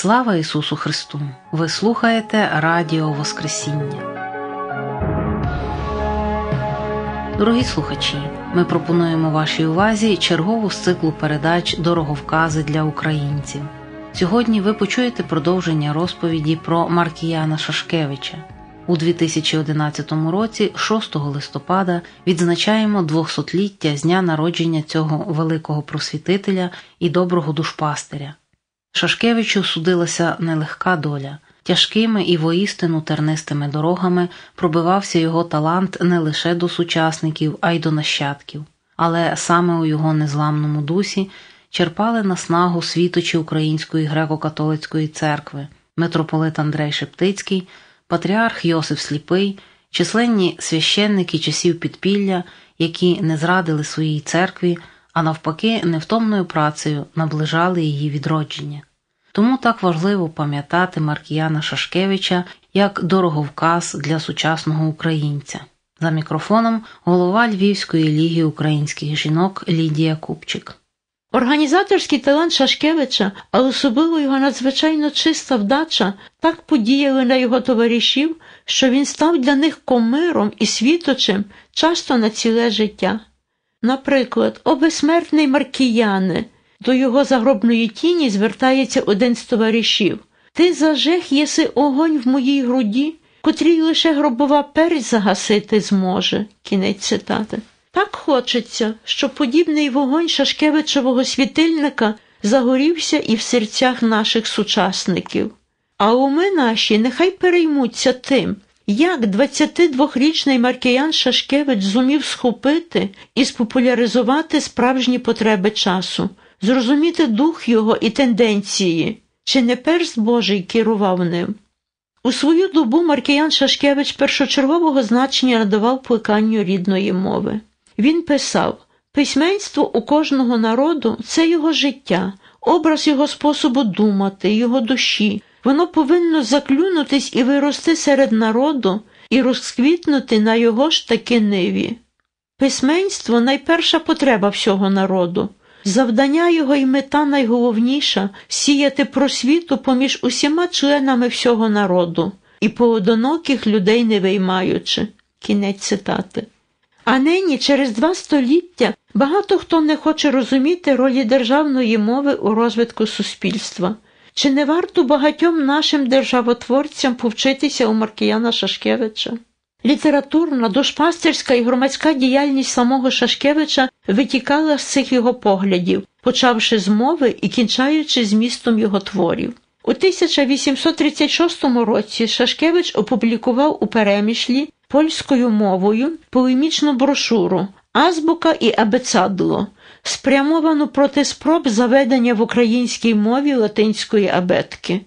Слава Ісусу Христу! Ви слухаєте Радіо Воскресіння. Дорогі слухачі, ми пропонуємо вашій увазі чергову з циклу передач Дороговкази для українців. Сьогодні ви почуєте продовження розповіді про Маркіяна Шашкевича. У 2011 році, 6 листопада, відзначаємо 200-ліття з дня народження цього великого просвітителя і доброго душпастиря. Шашкевичу судилася нелегка доля. Тяжкими і воістину тернистими дорогами пробивався його талант не лише до сучасників, а й до нащадків, але саме у його незламному дусі черпали наснагу світочі Української греко-католицької церкви, митрополит Андрей Шептицький, патріарх Йосиф Сліпий, численні священники часів підпілля, які не зрадили своїй церкві, а навпаки, невтомною працею наближали її відродження. Тому так важливо пам'ятати Маркіяна Шашкевича як дороговказ для сучасного українця. За мікрофоном голова Львівської ліги українських жінок Лідія Купчик. Організаторський талант Шашкевича, а особливо його надзвичайно чиста вдача, так подіяли на його товаришів, що він став для них комиром і світочем часто на ціле життя. Наприклад, о безсмертний Маркіяне, до його загробної тіні звертається один з товаришів Ти зажех єси огонь в моїй груді, котрій лише гробова персть загасити зможе. Кінець цитати. Так хочеться, щоб подібний вогонь Шашкевичового світильника загорівся і в серцях наших сучасників. А уми наші нехай переймуться тим, як 22-річний Маркіян Шашкевич зумів схопити і спопуляризувати справжні потреби часу, зрозуміти дух його і тенденції, чи не перст Божий керував ним. У свою добу Маркіян Шашкевич першочергового значення надавав плеканню рідної мови. Він писав письменство у кожного народу це його життя, образ його способу думати, його душі. Воно повинно заклюнутись і вирости серед народу і розквітнути на його ж таки ниві. Письменство найперша потреба всього народу. Завдання його і мета найголовніша сіяти просвіту поміж усіма членами всього народу і поодиноких людей не виймаючи. Кінець цитати. А нині, через два століття, багато хто не хоче розуміти ролі державної мови у розвитку суспільства. Чи не варто багатьом нашим державотворцям повчитися у Маркіяна Шашкевича? Літературна, душпастерська і громадська діяльність самого Шашкевича витікала з цих його поглядів, почавши з мови і кінчаючи змістом його творів. У 1836 році Шашкевич опублікував у перемішлі польською мовою полемічну брошуру Азбука і абецадло, спрямовану проти спроб заведення в українській мові латинської абетки.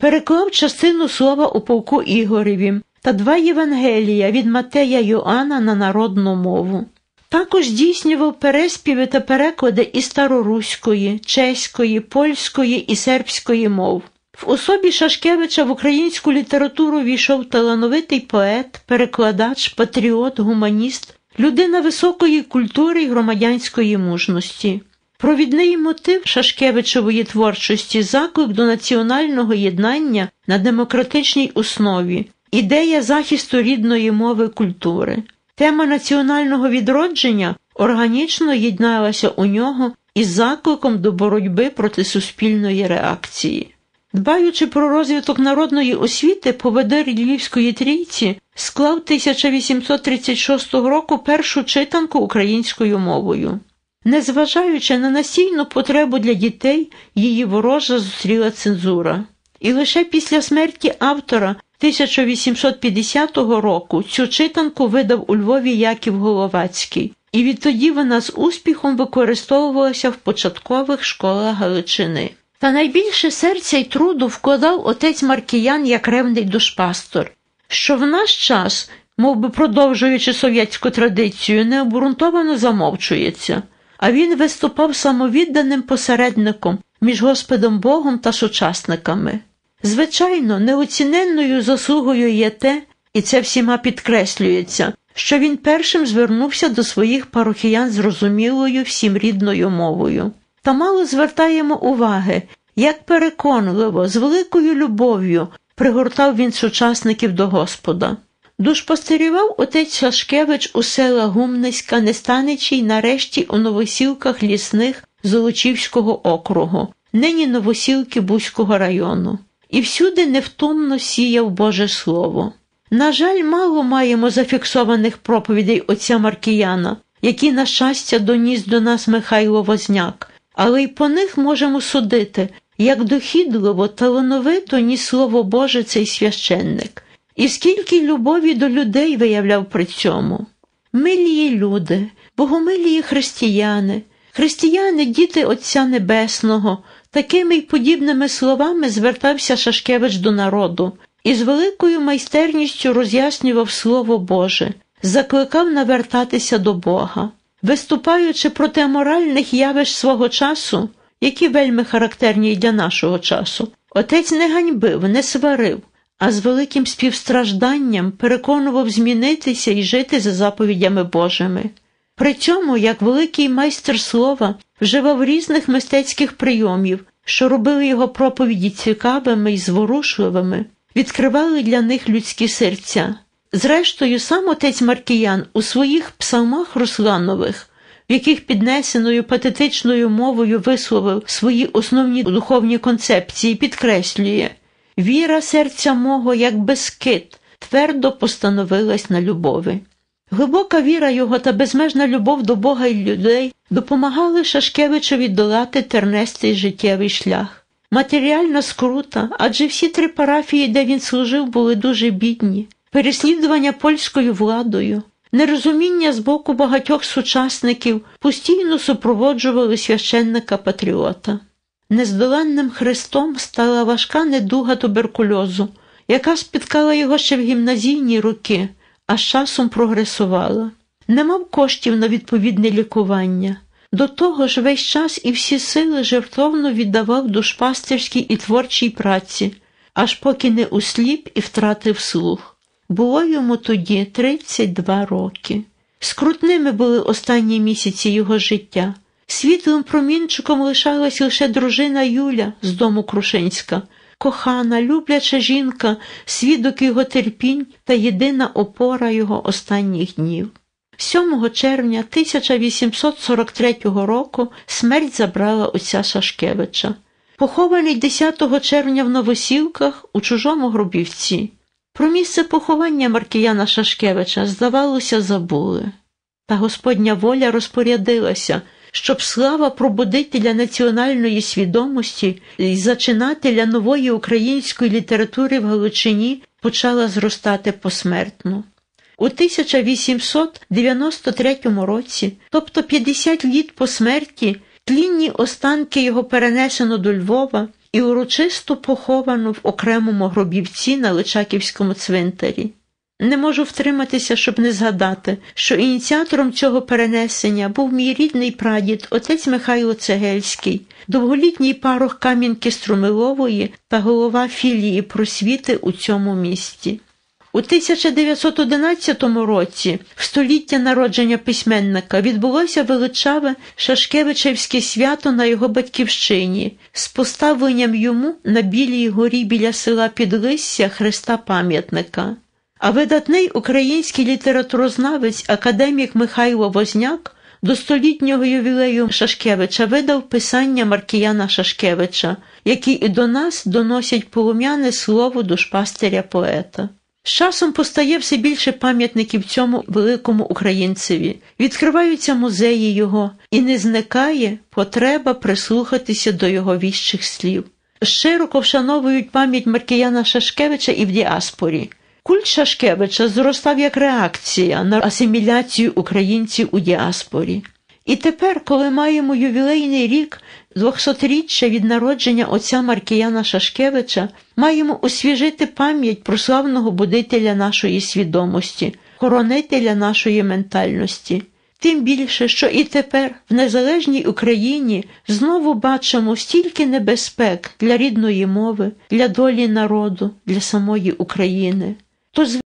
Переклав частину слова у полку Ігореві та два Євангелія від Матея Йоанна на народну мову. Також здійснював переспіви та переклади і староруської, чеської, польської і сербської мов. В особі Шашкевича в українську літературу війшов талановитий поет, перекладач, патріот, гуманіст, людина високої культури і громадянської мужності. Провідний мотив Шашкевичової творчості заклик до національного єднання на демократичній основі, ідея захисту рідної мови культури. Тема національного відродження органічно єдналася у нього із закликом до боротьби проти суспільної реакції. Дбаючи про розвиток народної освіти, поведер Львівської трійці склав 1836 року першу читанку українською мовою. Незважаючи на насильну потребу для дітей, її ворожа зустріла цензура. І лише після смерті автора 1850 року цю читанку видав у Львові Яків Головацький, і відтоді вона з успіхом використовувалася в початкових школах Галичини. Та найбільше серця й труду вкладав отець Маркіян як ревний душпастор, що в наш час, мов би продовжуючи совєтську традицію, необґрунтовано замовчується, а він виступав самовідданим посередником між Господом Богом та сучасниками. Звичайно, неоціненною заслугою є те, і це всіма підкреслюється, що він першим звернувся до своїх парохіян зрозумілою всім рідною мовою. Та мало звертаємо уваги, як переконливо, з великою любов'ю пригортав він сучасників до Господа. Душпастерював отець Шашкевич у села Гумниська, Нестаничі й нарешті у новосілках лісних Золочівського округу, нині новосілки Бузького району, і всюди невтомно сіяв Боже Слово. На жаль, мало маємо зафіксованих проповідей отця Маркіяна, які, на щастя, доніс до нас Михайло Возняк, але й по них можемо судити, як дохідливо, талановито ніс Слово Боже цей священник, і скільки любові до людей виявляв при цьому. Милії люди, богомилії християни, християни, діти Отця Небесного, такими й подібними словами звертався Шашкевич до народу і з великою майстерністю роз'яснював Слово Боже, закликав навертатися до Бога. Виступаючи проти аморальних явищ свого часу, які вельми характерні для нашого часу, отець не ганьбив, не сварив, а з великим співстражданням переконував змінитися і жити за заповідями Божими. При цьому, як великий майстер слова, вживав різних мистецьких прийомів, що робили його проповіді цікавими і зворушливими, відкривали для них людські серця. Зрештою, сам отець Маркіян у своїх псалмах Русланових, в яких піднесеною патетичною мовою висловив свої основні духовні концепції, підкреслює віра серця мого, як безкит, твердо постановилась на любові. Глибока віра його та безмежна любов до Бога і людей допомагали Шашкевичеві долати тернестий життєвий шлях. Матеріальна скрута, адже всі три парафії, де він служив, були дуже бідні, переслідування польською владою, нерозуміння з боку багатьох сучасників постійно супроводжували священника патріота. Нездоланним хрестом стала важка недуга туберкульозу, яка спіткала його ще в гімназійні роки, а з часом прогресувала. Не мав коштів на відповідне лікування. До того ж, весь час і всі сили жертовно віддавав душпастерській і творчій праці, аж поки не усліп і втратив слух. Було йому тоді 32 роки. Скрутними були останні місяці його життя. Світлим промінчиком лишалась лише дружина Юля з дому Крушинська, кохана, любляча жінка, свідок його терпінь та єдина опора його останніх днів. 7 червня 1843 року смерть забрала отця Шашкевича, похований 10 червня в Новосілках у чужому Грубівці. Про місце поховання Маркіяна Шашкевича, здавалося, забули. Та Господня воля розпорядилася, щоб слава пробудителя національної свідомості і зачинателя нової української літератури в Галичині почала зростати посмертно. У 1893 році, тобто 50 літ по смерті, тлінні останки його перенесено до Львова і урочисто поховано в окремому гробівці на Личаківському цвинтарі. Не можу втриматися, щоб не згадати, що ініціатором цього перенесення був мій рідний прадід, отець Михайло Цегельський, довголітній парох Кам'янки Струмилової та голова філії просвіти у цьому місті. У 1911 році, в століття народження письменника, відбулося величаве Шашкевичевське свято на його батьківщині з поставленням йому на Білій горі біля села Підлисся Христа пам'ятника. А видатний український літературознавець академік Михайло Возняк до столітнього ювілею Шашкевича видав писання Маркіяна Шашкевича, які і до нас доносять полум'яне слово душпастиря поета. З часом постає все більше пам'ятників цьому великому українцеві, відкриваються музеї його, і не зникає потреба прислухатися до його віщих слів. Широко вшановують пам'ять Маркіяна Шашкевича і в діаспорі. Культ Шашкевича зростав як реакція на асиміляцію українців у діаспорі. І тепер, коли маємо ювілейний рік 200-річчя від народження отця Маркіяна Шашкевича, маємо освіжити пам'ять про славного будителя нашої свідомості, хоронителя нашої ментальності. Тим більше, що і тепер, в незалежній Україні, знову бачимо стільки небезпек для рідної мови, для долі народу, для самої України. То